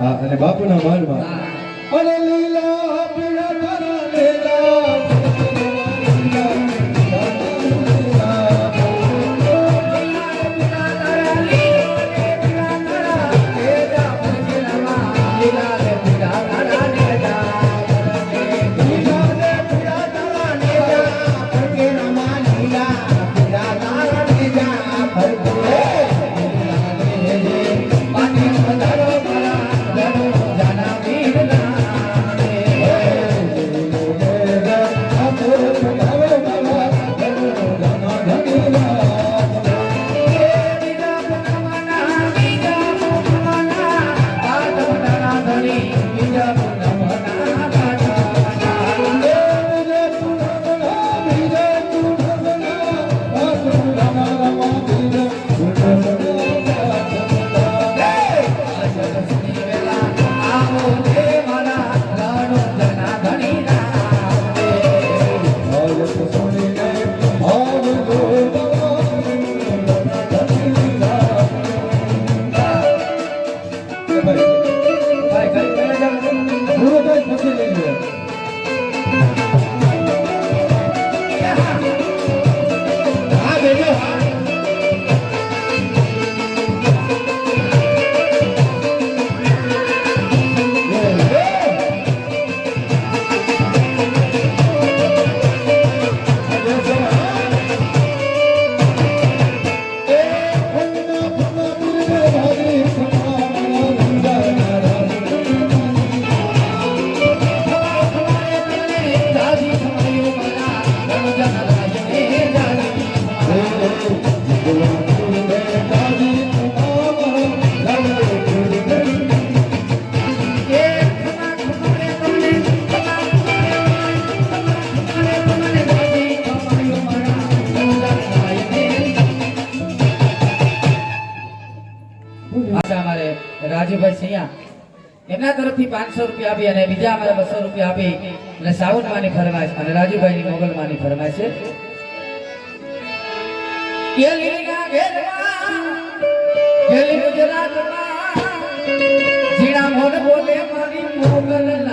અને બાપુના માનમાં. અને લીલા પીળા લીલા પાછા અમારે રાજુભાઈ સિંહા એમના તરફથી પાંચસો રૂપિયા આપી અને બીજા અમારે બસો રૂપિયા આપી અને સાઉન્ડ માની ફરમાઈશ અને રાજુભાઈ ની મોગલ માની ફરમાઈશ છે ગુજરાતમાં, મારી મોગલ